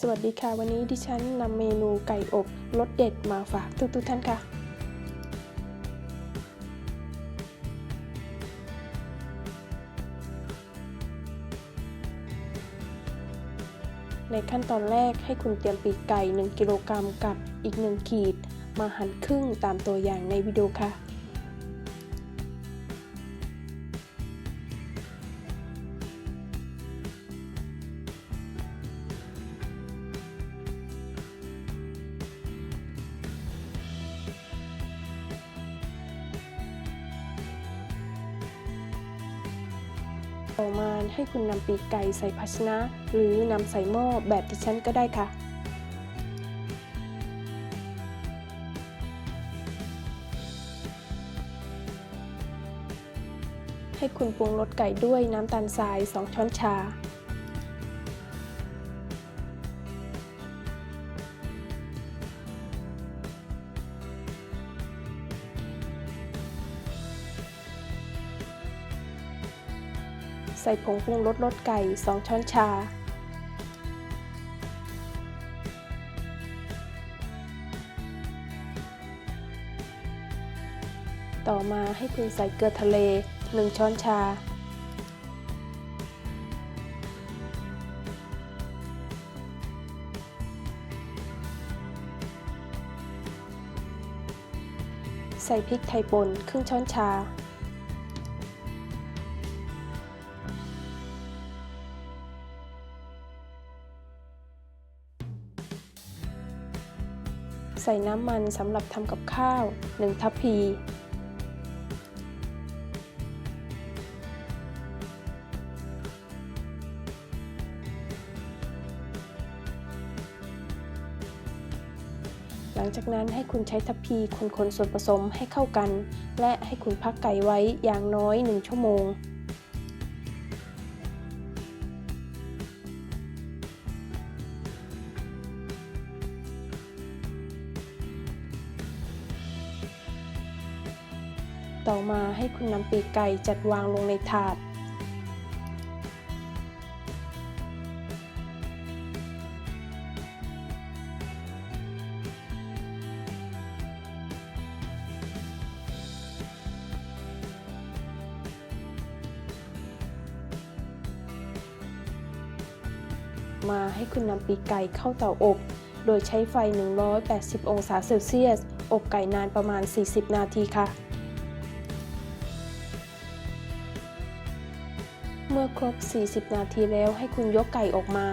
สวัสดีค่ะ วันนี้ดิฉันนำเมนูไก่อบรสเด็ดมาฝากทุกๆท่านค่ะ ในขั้นตอนแรกให้คุณเตรียมปีกไก่ 1 กิโลกรัมกับอีก 1 ขีด มาหั่นครึ่งตามตัวอย่างในวิดีโอค่ะ ต่อมาให้คุณนำปีกไก่ใส่ภาชนะ หรือนำใส่หม้อแบบที่ฉันก็ได้ค่ะ ให้คุณปรุงรสไก่ด้วยน้ำตาลทราย 2 ช้อนชา ส่ผงปรุงรสรสไก่ 2 ช้อนชา ต่อมาให้คุณใส่เกลือทะเล 1 ช้อนชา ใส่พริกไทยป่นครึ่งช้อนชา ใส่น้ำมันสำหรับทำกับข้าว 1 ทัพพี หลังจากนั้นให้คุณใช้ทัพพีคนๆส่วนผสมให้เข้ากัน และให้คุณพักไก่ไว้อย่างน้อย 1 ชั่วโมง ต่อมาให้คุณนำปีกไก่จัดวางลงในถาด มาให้คุณนำปีกไก่เข้าเตาอบ โดยใช้ไฟ 180 องศาเซลเซียส อบไก่นานประมาณ 40 นาทีค่ะ มื่อครบ 40 นาทีแล้วให้คุณยกไก่ออกมา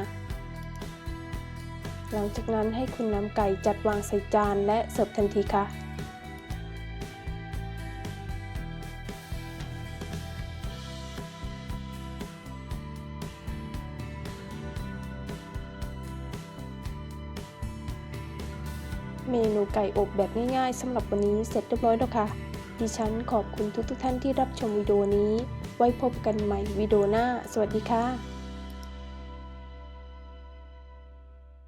หลังจากนั้นให้คุณนำไก่จัดวางใส่จานและเสิร์ฟทันทีค่ะเมนูไก่อบแบบง่ายๆสำหรับวันนี้เสร็จเรียบร้อยแล้วค่ะ ดิฉันขอบคุณทุกๆท่านที่รับชมวิดีโอนี้ ไว้พบกันใหม่วิดีโอหน้า สวัสดีค่ะ